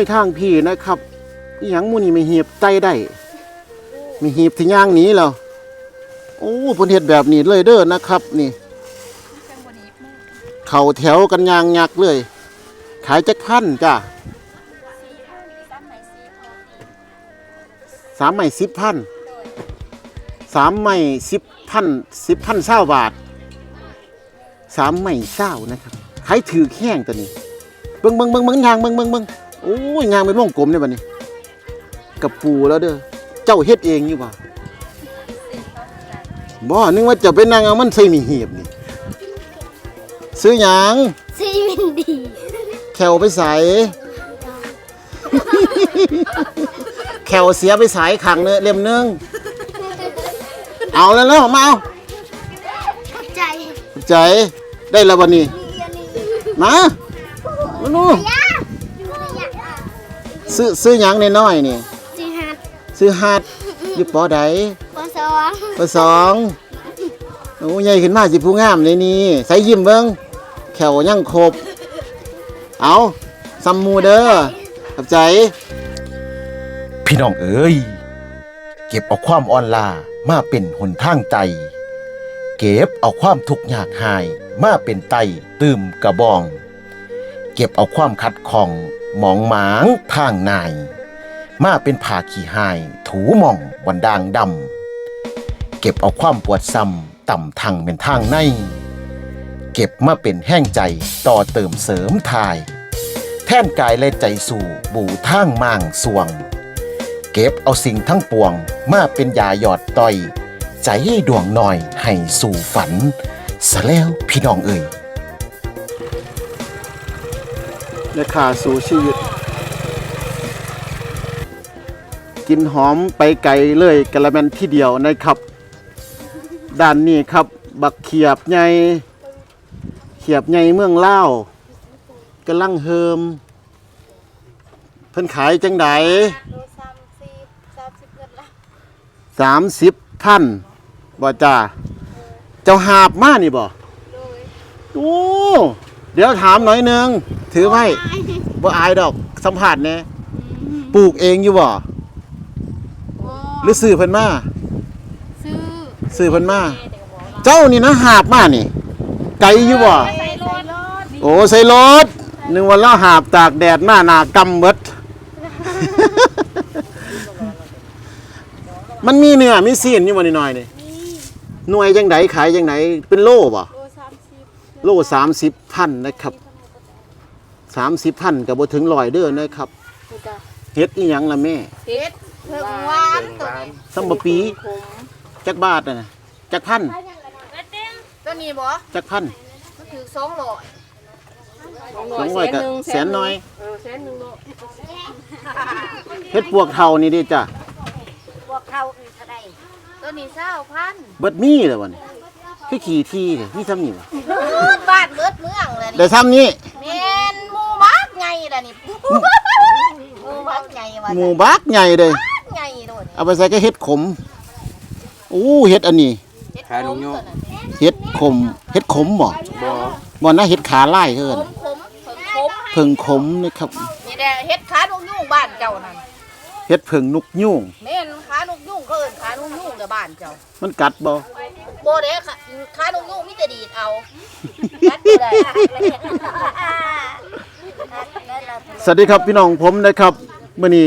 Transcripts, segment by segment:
ยทางพี่นะครับอหยังมูนี่ไม่เหียบใจได้มีหีบที่ย่างหนี้แล้วโอ้เพนเฮ็ดแบบนี้เลยเด้อนะครับ นี่ เข่าแถวกันยางยักเลย ขายจักพันจ้ะสามใหม่สิบพันสามใหม่สิบพันสิบพันเศร้าบาทสามใหม่เศร้านะครับขายถือแข้งตัวนี้เบิ่งเบิ่งเบิ่งเบิ่งยางเบิ่งเบิ่งเบิ่ง โอ้ยยางเป็นวงกลมเนี่ยบัดนี้ กับปูแล้วเด้อเจ้าเฮ็ดเองอยู่บ่บ่นึกว่าจะไปนั่งเอามันใส่มีเหียบนี่ ซื้อหยังซีวินดีแขวไปใส่ แขวเสียไปใส่ขังเนื้อเล่มหนึงเอาแล้วแล้วมาเอาเข้าใจ ใจได้แล้ววันนี้เรียนนี่มามาดูยาอยู่ในยา ซื้อซื้อหยังน้อยๆนี่ จีฮัดซื้อฮัดอยู่ปอใดปสองปอสองโอ้ใหญ่ขึ้นมาสิผู้งามเลยนี่ใส่ยิ้มเบิ่งแขวยังครบ เอาซัมมูเด้อขอบใจ พี่น้องเอ๋ยเก็บเอาความอ่อนลามาเป็นหนทางใจ เก็บเอาความทุกข์ยากหาย มาเป็นไต ตื่มกระบอง เก็บเอาความขัดข้อง หมองหมางทางนาย มาเป็นผ่าขี้หาย ถูหม่องวันดางดำ เก็บเอาความปวดซ้ำต่ำทางเป็นทางใน เก็บมาเป็นแห้งใจต่อเติมเสริมทาย แท่นกายและใจสู่บูทางมางสวง เก็บเอาสิ่งทั้งปวงมาเป็นยาหยอดต่อย ใจดวงหน่อยให้สู่ฝันสะแล้วพี่น้องเอ่ย ราคาสู่ชีวิต กินหอมไปไกลเลยกระแมนที่เดียวนะครับ ด้านนี้ครับ บักเขียบใหญ่เขียบใหญ่เมืองเล่าวกำลังเฮิม เพิ่นขายจังไดโลสามสี่สามสิบเงินละสามสิบพันบ่จ้าเจ้าหาบมานี่บ่โดยโอ้ เดี๋ยวถามหน่อยหนึง ถือไว้บ่อายดอกสัมผัสแหน่ปลูกเองอยู่บ่หรือซื้อเพิ่นมาซื้อซื้อเพิ่นมาเจ้านี่นะหาบมานี่ ไกลอยู่บ่ใส่รถโอ้ใส่รถนึกว่าเราหาบตากแดดมาหน้ากำเบิดมันมีเนื้อมีซีนอยู่บ่นิดหน่อยนี่หน่วยจังไดขายจังไดเป็นโลบ่ โลสามสิบโล30พันนะครับ30พันก็บ่ถึง100เด้อนะครับเฮ็ดอีหยังล่ะแม่เฮ็ดเพิ่งหวานตัวนี้ซัมบปีจักบาทน่ะนะจักพันตัวนี้บ่จักพันมันถือสองร้อยสองร้อยกับแสนน้อยเออแสนหนึ่งโลเฮ็ดปวกเท่านี่ดิจ้ะพวกเขาอีกเท่าใดตัวนี้เศร้าพันเบิดมีเลยวันนี้ คือขี่ที่เลยนี่ซ้ำนี่วะบ้านเบิดเมืองเลยได้ซ้ำนี่แม่นหมู่บักไงล่ะนี่หมู่บักไงวะหมูบักใหญ่เลยไงโดดเอาไปใส่ก็เฮ็ดขมอู้เฮ็ดอันนี้ ขายลุงโยเฮ็ดขมเฮ็ดขมบ่บ่บ่นะเฮ็ดขาลายเอิ้นขมขมเพิ่งขมเพิ่งขมนะครับนี่แหละเฮ็ดขาลุงยุ่งบ้านเจ้านั่นเฮ็ดเพิ่งนกยุ่งแม่นขาลุงยุ่งเขาเอิ้นขาลุงยุ่งเด้อบ้านเจ้ามันกัดบ่ บเด้ขาขาลุงยุ่มีแต่ดีดเอากัดบ่ได้สวัสดีครับพี่น้องผมนะครับเมื้อนี้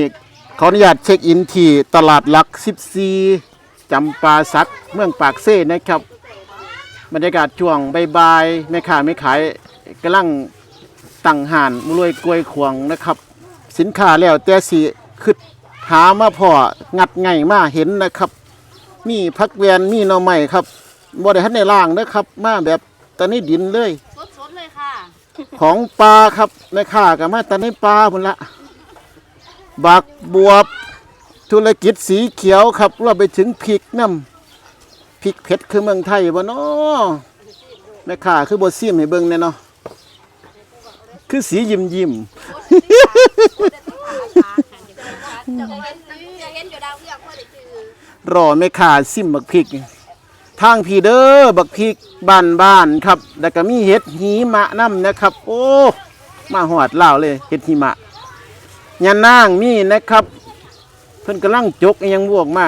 ขออนุญาตเช็คอินที่ตลาดหลัก 14จำปาสักเมืองปากเซ่นะครับ บรรยากาศช่วงบ่ายๆแม่ค้าไม่ขายกำลังตั้งห่านมุรวยกล้วยขวงนะครับ สินค้าแล้วแต่สิขึ้นหามาพองัดไงมาเห็นนะครับ มีพักแวนมีหน่อไม้ครับ บ่ได้ทันในล่างนะครับ มาแบบตอนนี้ดินเลย สดๆเลยค่ะ ของปลาครับแม่ค้ากับมาตอนนี้ปลาพุ่นละบักบวบ ธุรกิจสีเขียวครับรวมไปถึงพริกน้ำพริกเผ็ดคือเมืองไทยบ่เนาะแม่ค้าคือบซิมให้เบิ่งแน่เนาะคือสียิ้มยิ้มจะเห็นอยู่ดาวเรืองว่าได้ชื่อรอแม่ค้าซิมบักพริก ทางพีเด้อบักพริกบ้านบ้านครับ แล้วก็มีเห็ดหิมะน้ำนะครับ โอ้มาหอดลาเลยเห็ดหิมะยานนางมีนะครับ เพิ่นกำลังจกยังบวกมา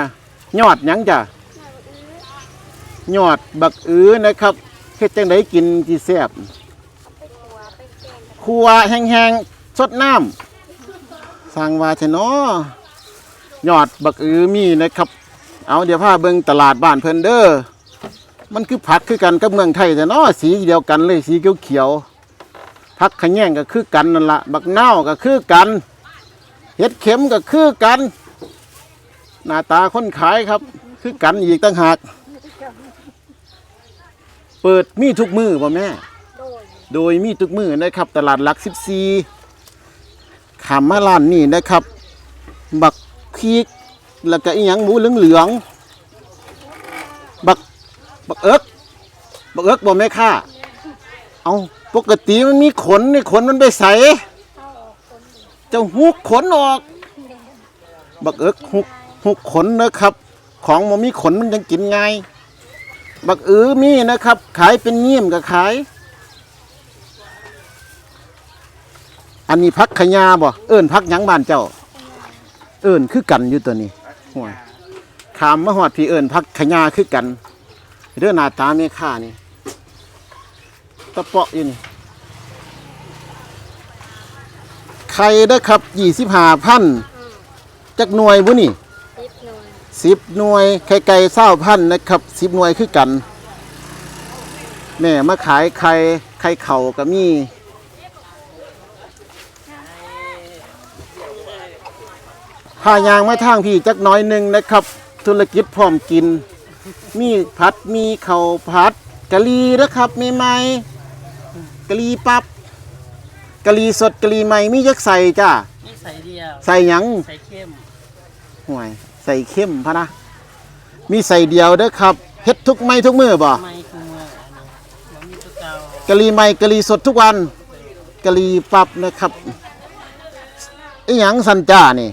ยอดยังจ้ะยอดบักอือนะครับเฮ็ดจังไดกินที่แซ่บครัวแห้งๆสดน้ำสั่งว่าชะเนาะยอดบักอือมีนะครับ เอาเดี๋ยวพาเบิ่งตลาดบ้านเพิ่นเด้อ มันคือผักคือกันกับเมืองไทยแต่เนาะสีเดียวกันเลยสีเขียวๆผักขะแยงก็คือกันนั่นละบักเน่าก็คือกันเห็ดเข็มก็คือกัน หน้าตาคนขายครับ คือกันอีกตั้งหากเปิดมีทุกมือป่ะแม่ โดยมีทุกมือนะครับ ตลาดหลักสิบซีขามมาลานนี่นะครับ บักพีกแล้วก็อีหยังหมูเหลืองๆ บักเอิกบักเอิกบ่แม่ค่าเอาปกติมันมีขนนี่ขนมันไปใสเจะหุกขนออก บักเอิกหุกหุกขนนะครับ ของมันมีขนมันยังกินง่ายบักอือมีนะครับ ขายเป็นเงี่ยมก็ขาย อันนี้พักขยาบ่เอิ้นพักยังบ้านเจ้า เอิ้นคือกันอยู่ตัวนี้ห่วขามมาหอดพี่เอิ้นพักขยาคือกัน เรื่องหน้าตาแม่ค่านี่ตะเปาะอยู่นี่ไข่เด้อครับยี่สิบห้าพันจักหน่วยบุนี่ติดหน่อยสิบหน่วยไข่ไก่เศร้าพันนะครับสิบหน่วยคือกันแม่มาขายไข่ไข่เข่าก็มีพายางมาทางพี่จักหน้อยหนึ่งนะครับ ธุรกิจพร้อมกิน มีผัดมีเข่าวผัดกะลีนะครับใหม่ๆกะลีปับกะลีสดกะลีใหม่มีจักใส่จ้านี่ใส่เดียว ใส่หยัง ใส่เข้มห่วยใส่เข้มพะนะ มีใส่เดียวเด้อครับเฮ็ดทุกไม้ทุกมือบ่ไม่คือเมื่ออันนี้มันมีตัวเก่ากะลีใหม่กะลีสดทุกวันกะลีปับนะครับไอ้หยังสันจ้านี่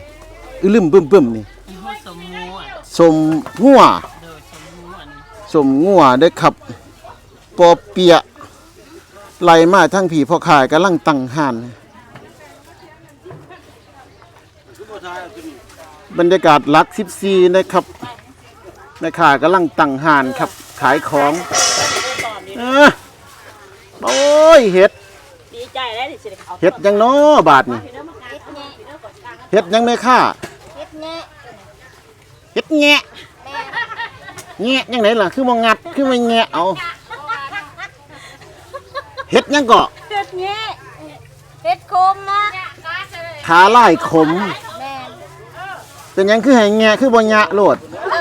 อึลืมบึ้มบึ้มนี่มีหัวสมมูอะ สมงัว โดยสมมูอันนี้ สมงัวเด้อครับปอเปียะไหลมาทั้งผีพ่อขายกำลังตั้งห่านบรรยากาศหลัก14นะครับแม่ค้ากำลังตั้งห่านครับ ขายของเอ้อโอ้ยเห็ดดีใจแล้วดิสิเอาเห็ดยังน้อบาทนี่เฮ็ดแง่เห็ดยังแม่ค้าเฮ็ดแง่เห็ดแงะ แงะยังไหนล่ะ คือมองงัด คือไม่แงะเอาเห็ดยังเกาะเฮ็ดแง่เฮ็ดคมนะขาไล่ขม แม่นเป็นหยังคือให้แงะคือบ่ยะโลดเอา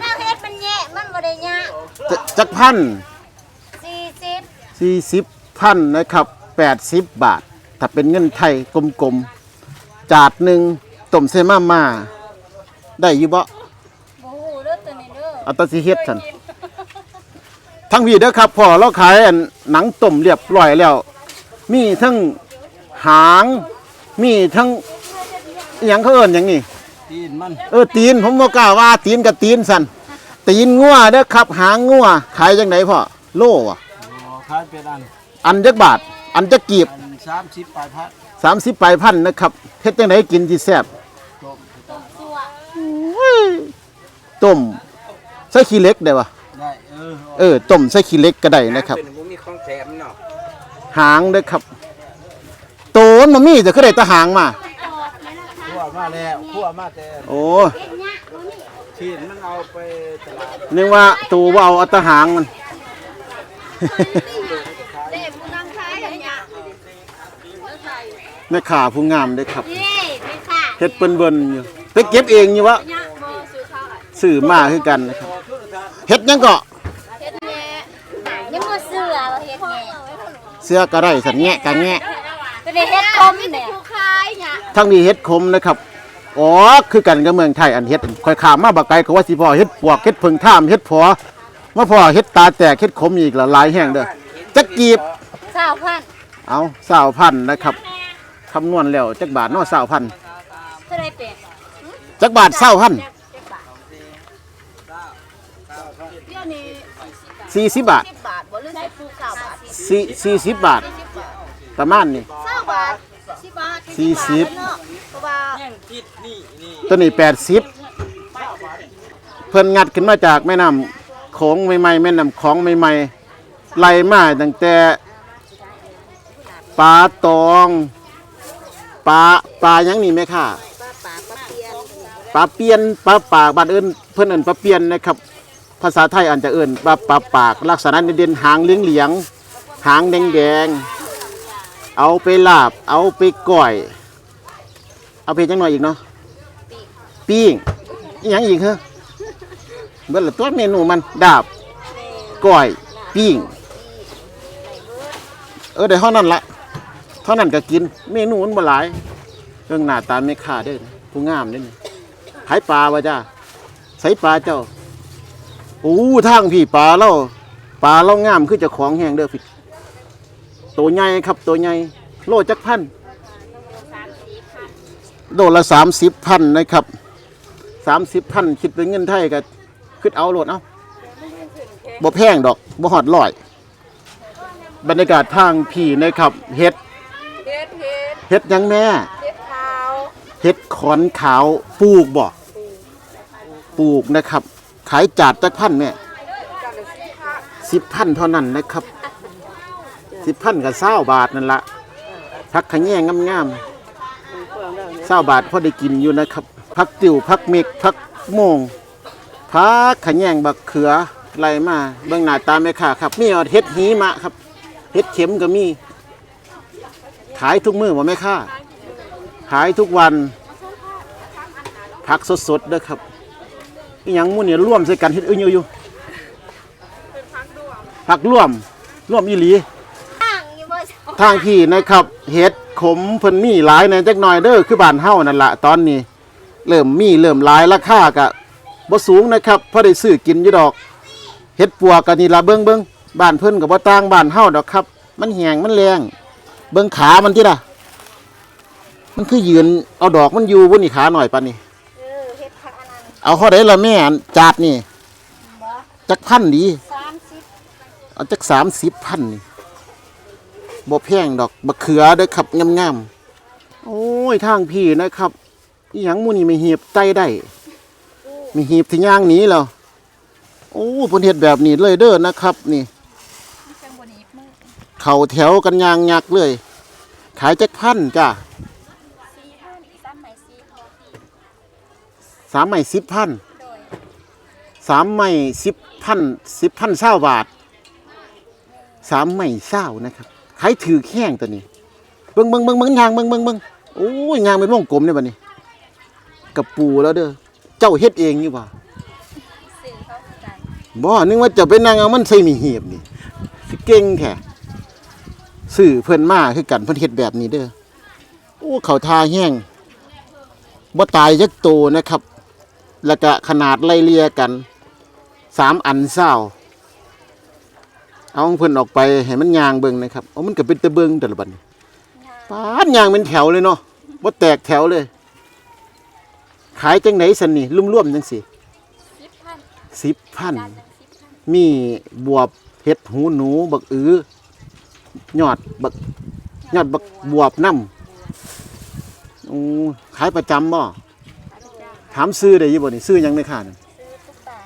แนวเฮ็ดมันแง่มันบ่ได้ยะจะจักพัน40 สี่สิบพันนะครับแปดสิบบาท ถ้าเป็นเงินไทยกลมๆ จาดหนึ่งต้มเซมามาได้อยู่บ่บ่ฮู้เด้อตัวนี้ เด้ออัตสิเฮ็ดสันทั้งพี่เด้อครับพ่อเราขายอันหนังต้มเรียบร้อยแล้ว มีทั้งหาง มีทั้งอหยังเขาเอิ้นหยังนี่ตีนมันเออตีนผมบ่กล้าว่าตีนกับตีนสันตีนงัวเด้อครับ หางงัวขายจังไดพ่อโลอะ อ๋อคล้ายเป็นอันอันจักบาท อันจักกีบอันสามสิบปลายพัดสามสิบปลายพันนะครับเฮ็ดจังไดกินที่แซ่บต้มต้ม ใส่ขี้เหล็กได้ปะได้เออเออต้มใส่ขี้เหล็กก็ได้นะครับเป็นผมมีของแถมเนาะหางเด้อครับโตนมันมีจะคือได้แตะหางมา คั่วมาแล้วคั่วมาแต่โอ้ทีนมันเอาไปตลาดนึกว่าตูว่าเอาเอาแตะหางมัน เด้ผู้นำขายอันเนี้ยแม่ขาผู้งามเด้อครับเย้ไปค่ะเฮ็ดเปิ้นๆอยู่ไปเก็บเองอยู่วะเนี่ยบ่ซื้อข้าวอะซื้อมาคือกันนะครับ เฮ็ดหยังก็เฮ็ดแง่ยังบ่ซื้ออะว่าเฮ็ดแง่เสื้อก็ได้สันแงะก็แงะก็ได้เฮ็ดคมเนี่ยผู้ขายเนี่ยทั้งนี้เฮ็ดคมนะครับอ๋อคือกันกับเมืองไทยอันเฮ็ดค่อยข้ามมาบักไกลก็ว่าสิพอเฮ็ดปวกเฮ็ดเพิงท่ามเฮ็ดพอมาพอเฮ็ดตาแตกเฮ็ดขมอีกละหลายแห่งเด้อจักกีบสาวพันเอาสาวพันนะครับคำนวณแล้วจักบาทเนาะสาวพันเท่าไรเป็ดจักบาทสาวพัน สี่สิบบาท10บาทบ่หรือใส่ปูเก้าบาทสี่สี่สิบบาทประมาณนี้20บาท10บาทสี่สิบ เนาะเพราะว่าตัวนี้แปดสิบเพิ่นงัดขึ้นมาจากแม่น้ำโขงใหม่ๆแม่น้ำของใหม่ๆไล่มาตั้งแต่ปลาตองปลาปลาหยังนี่ไหมค่ะปลาเปียนปลาปากบ้านเอิ้นเพิ่นเอิ้นปลาเปียนนะครับ ภาษาไทยอาจจะเอิ้นปลาปลาปาก ลักษณะเด่นๆหางเหลียงๆหางแดงๆเอาไปลาบ เอาไปก้อย เอาไปจังหน่อยอีกเนาะปิ้งอีหยังอีกเหรอเบิ่ละตัวเมนูมันดาบก้อยปิ้งเออได้เท่านั้นละเท่านั้นก็กิน เมนูมันบ่หลายเรื่องหน้าตาไม่ค่าเด้อผู้งามเด้อนี่ขายปลาวะจ้าใส่ปลาเจ้า โอ้ทางพี่ปลาเราปลาเรางามคือเจะของแห้งเด้อพี่ตัวใหญ่ครับตัวใหญ่โลจักพันโลละสามสิบพันนะครับสามสิบพันคิดเป็นเงินไทยก็คิดเอาโลดเอาบ่แพงดอกบ่หอดลอย บรรยากาศทางพี่นะครับเฮ็ดเฮ็ดเฮ็ดเฮ็ดหยังแม่เฮ็ดขาวเห็ดขอนขาวปลูกบ่ปลูกนะครับ ขายจาดจักพันเนี่ยสิบพันเท่านั้นนะครับสิบพันกับเศร้าบาทนั่นละพักขะแยงงามๆเศร้าบาทพอได้กินอยู่นะครับพักติวพักเมกพักโมงพักขะแยงบักเขือไรมาเบื้องหน้าตาแม่ค้าครับมีเอาเห็ดหีมะครับเห็ดเข็มก็มีขายทุกมือบ่าแม่ค้าขายทุกวันผักสดๆด้อครับ อีหยังหมู่เนี่ยร่วมใส่กันเฮ็ดอึ้งอยู่อยู่ผักร่วมร่วมอีหลีตั้งอยู่บ่เจ้าทางพี่นะครับเฮ็ดขมเพิ่นมีหลายในจักหน่อยเด้อคือบ้านเฮานั่นละตอนนี้ เริ่มมีเริ่มหลายราคาก็บ่สูงนะครับพอได้ซื้อกินอยู่ดอกเฮ็ดปัวก็นี่ละเบิ่งเบิ่งบ้านเพิ่นก็บ่ต่างบ้านเฮาดอกครับ มันแห้งมันแรง เบิ่งขามันติล่ะ มันคือยืนเอาดอกมันอยู่บนนี่ขาหน่อยปานนี้ เอาเท่าไดละแม่อันจาดนี่บ่จักพันดี30เอาจักสามสิบพันนี่บ่แพงดอกบักเขือเด้อครับงามๆโอ้ยทางพี่นะครับอีหยังหมูนี่ไม่เหียบใจได้มีหีบที่ย่างหนี้แล้วโอ้เพิ่นเฮ็ดแบบนี้เลยเด้อนะครับ นี่ จังบ่หนีบมือ เข้าแถวกันยางยักเลย ขายจักพันจ้ะ 4พันอีก3ใหม่4พอ สามไม้สิบพันโดยสามไม้สิบพันสิบพันเศร้าบาทสามไม้เศร้านะครับขายถือแข้งตัวนี้เบิ่งเบิ่งเบิ่งเบิ่งยางเบิ่งเบิ่งเบิ่งโอ้ยยางเป็นวงกลมเนี่ยบัดนี้กับปูแล้วเด้อเจ้าเฮ็ดเองอยู่บ่ซื้อเขาใจบ่นึกว่าจะไปนั่งเอามันใส่มีเหียบนี่สิเก่งแท้ซื้อเพิ่นมาคือกันเพิ่นเฮ็ดแบบนี้เด้อโอ้เขาทาแห้งบ่ตายจักโตนะครับ แล้วก็ขนาดไล่เลี่ยกันสามอันเศร้าเอาของเพิ่นออกไปให้มันยางเบิ่งนะครับเอามันก็เป็นตะเบิงแต่ละบัดนี้ปาดยางเป็นแถวเลยเนาะบ่แตกแถวเลย ขายจังไหนสันนี่รุ่มๆจังสิ10,000สิบพันจานจัง10,000มีบวบเห็ดหูหนู บักอือยอดบักยอดบักบวบน้ำโอ้ขายประจำบ่ ถามซื้อได้อยี่บ่นี่ซื้อหยังไม่ขาดซื้อตุ๊กตา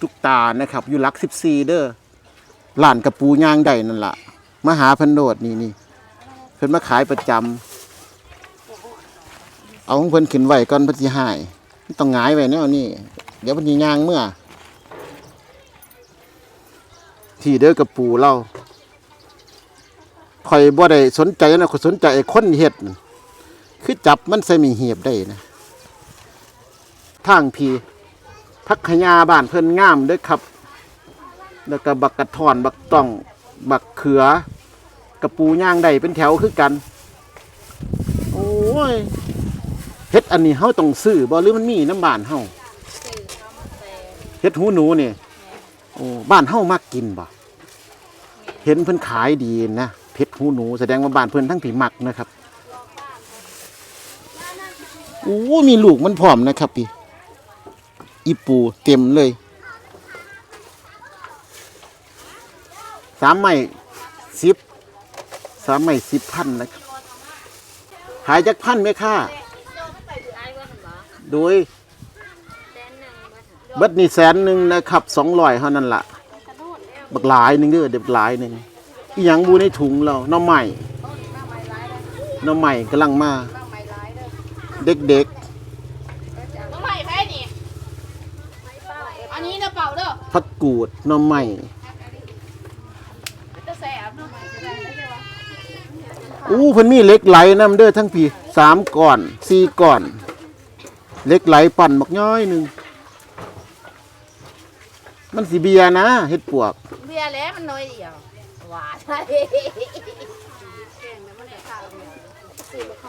ตุกตานะครับ อยู่หลักสิบสี่เด้อร้านกระปูย่างได้นั่นล่ะมาหาเพันโดดนี่นี่เพิ่นมาขายประจำเอาของเพิ่นขึ้นไว้ก่อนเพิ่นสิหายมันต้องหงายไว้แนวนี้เดี๋ยวเพิ่นสิย่างเมื่อ ที่เด้อกระปูเราข่อยบ่ได้สนใจนะข่อยสนใจไอ้คนเฮ็ดนั่นคือจับมันใส่มีเหียบได้นะ ทางพีพักขยาบ้านเพิ่นงามด้อครับ แล้วก็บักกระทอนบักต้อง บักเขือกระปูย่างได้เป็นแถวคือกัน โอ้ยเฮ็ดอันนี้เฮาต้องซื้อบ่หรือมันมีน้ำบ้านเฮาเขามาแต่เฮ็ดหูหนูนี่โอ้บ้านเฮามักกินบ่เห็นเพิ่นขายดีนะเผ็ดหูหนูแสดงว่าบ้านเพิ่นทั้งผีมักนะครับโอ้มีลูกมันพร้อมนะครับพี่ อีปูเต็มเลยสามไม้สิบสามไม้สิบพันนะครับขายจักพันไหมค่ค่าโดยเบิดนี่แสนหนึ่งนะครับสองร้อยเท่านั้นละบักหลายหนึ่งเด้อเด็กหลายหนึ่งอีหยังบูในถุงเราน้ำใหม่น้ำใหม่กำลังมา เด็ก น้องใหม่แพ้นี่อันนี้นะเป่าเด้อๆพักกูดหน้ำใหม่จะแสบน้องใหม่จะได้ไม่ใช่วะอู้เพิ่นมีเหล็กไหลนํเด้อทั้งพี่สามก่อนสี่ก่อนเหล็กไหลปั่นบักย้อยหนึ่งมันสิเบียร์นะเฮ็ดปวก เบียร์แล้วมันน้อยเดียวหวาน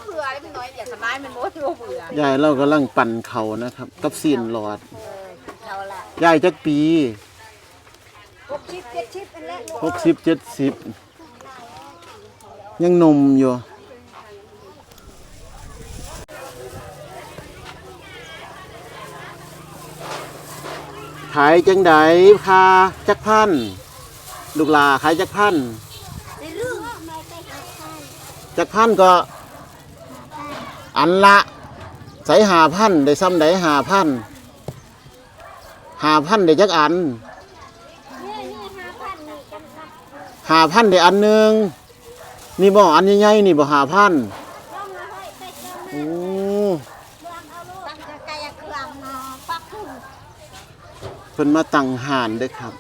เบื่อมันน้อยเดียวสบายมันโมดเบื่อ ยายเรากำลังปั่นเขานะครับ กับซีนหลอดเราละ ยายจักปีหกชิปเจ็ดชิปเป็นแล้วหกสิบเจ็ดสิบยังหนมอยู่ขายจังไดคาจักพันลูกหลาขายจักพันจักพันก็อันละใส่หาพันได้ซ้ำได้หาพัน หาพันได้จักอันหาพันได้อันหนึ่งนี่บ่อันใหญ่ๆนี่บ่หาพันโอ้เครื่องปักทุ่งเพิ่นมาตั้งหานเด้อครับ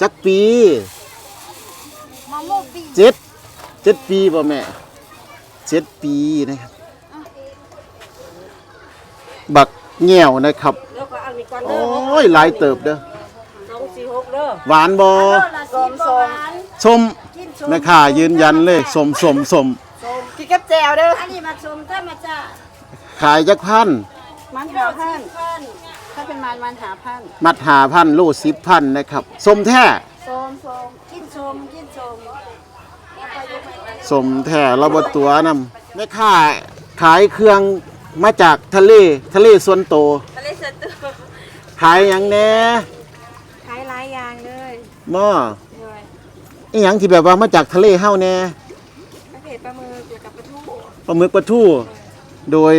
จักปีเจ็ดเจ็ดปีบ่แม่เจ็ดปีนะครับ บักแง่วนะครับ แล้วก็อันนี้ก่อนโอเด้อ้ยหลายเติบเด้อสองสี่หกเด้อหวานบ่สมสมชมแม่ค้ายืนยันเลยสมสมสมกินกับแจวเด้ออันนี้มาชมถ้ามาจ้าขายจักพัน มันหาพันถ้าเป็นมันมันหาพันมัดหาพันโลสิบพันนะครับสมแท้สมสมกินชมกินชมสมแท้ระบตัวนำแม่ค้าขายเครื่องมาจากทะเลทะเลส่วนโตวทะเลสตู ขายหยังแหน่ขายหลายอย่างเลยหม้อด้วยอีหยังที่แบบว่ามาจากทะเลเฮาแหน่ประเภทปลาหมึกเกี่ยวกับปลาทูปลาหมึกปลาทูโดย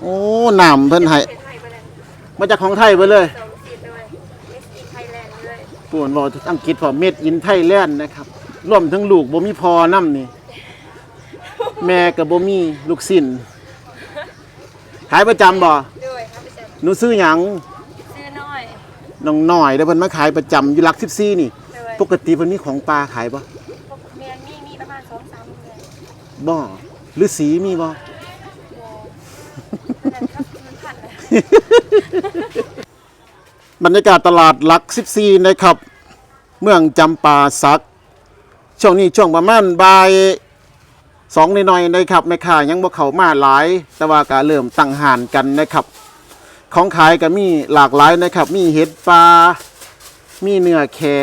โอ้น้ำเพิ่นให้เป็นไทยไปเลยมาจากของไทยไปเลย สองสีด้วยเอสอีไทยแลนด์เลยป่วนบอกอังกฤษพอเม็ดอินไทยแลนด์นะครับรวมทั้งลูกบ่มีพอน้ำนี่ แม่กับบ่มีลูกสิ้นขายประจำบ่ด้วยครับพี่แจ๊คหนูซื้อหยังซื้อน้อย น้องน้อยเด้อเพิ่นมาขายประจำอยู่หลัก14นี่ด้วยปกติเพิ่นมีของปลาขายบ่เมียนมีมีประมาณสองสามเดือนบ่หรือสีมีบ่นั่นครับมันพันเลยบรรยากาศตลาดหลัก14นะครับ เมืองจำปาสัก ช่วงนี้ช่วงประมาณบ่ายสองหน่อยๆนะครับแม่ค้ายังบ่เข้ามาหลาย แต่ว่าก็เริ่มตั้งหานกันนะครับ ของขายก็มีหลากหลายนะครับ มีเห็ดปลา มีเนื้อแค่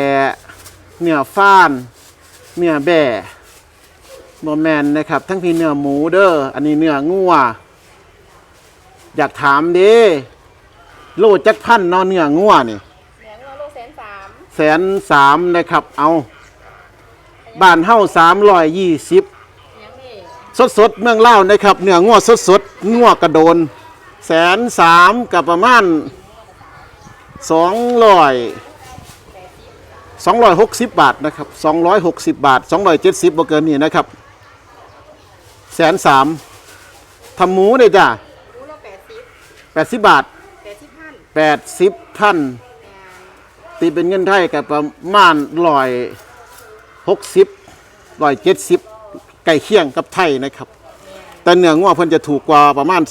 เนื้อฟ้าน เนื้อแบ่บ่แมนนะครับ ทั้งพี่เนื้อหมูเด้อ อันนี้เนื้องัว อยากถามเด้โลจักพันเนอเนื้องัวนี่เหลืองเราโลแสนสามแสนสามนะครับ เอาบ้านเฮ้าสามร้อยยี่สิบยังนี่สดสดๆเมืองเล่าวนะครับ เนื้องัวสดสดๆงัวกระโดน แสนสามกับประมาณสองร้อยสองร้อยหกสิบบาทนะครับสองร้อยหกสิบบาทสองร้อยเจ็ดสิบบ่เกินนี่นะครับแสนสามทำหมูเลยจ้ะรู้เราแปดสิบแปดสิบบาทแปดสิบพันแปดสิบพันตีเป็นเงินไทยกับประมาณร้อยหกสิบร้อยเจ็ดสิบใกล้เคียงกับไทยนะครับ แต่เนื้องัวเพิ่นจะถูกกว่าประมาณ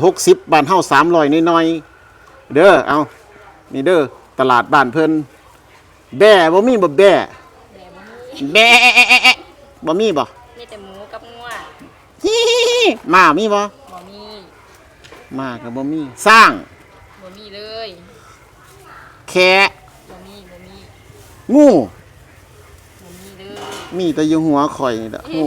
260บ้านเฮา300น้อยๆเด้อเอานี่เด้อตลาดบ้านเพิ่นแบ่บ่มีบ่แบ่แบ่บ่มีบ่มีแต่หมูกับงัวฮิมามีบ่บ่มีมาก็บ่มีสร้างบ่มีเลยแคะบ่มีบ่มีงูบ่มีเลยมีแต่อยู่หัวข่อยนี่แหละงู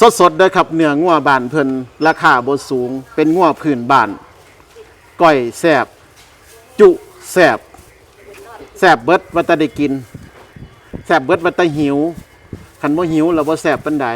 สดสดๆเด้อครับเนื้องัวบานเพิ่นราคาบสูง เป็นงัวพื้นบานก้อยแสบจุแสบแสบเบิดวัตตะได้กินแสบเบิดวัตตะหิวคันบ่หิวแล้วบ่แสบปันใด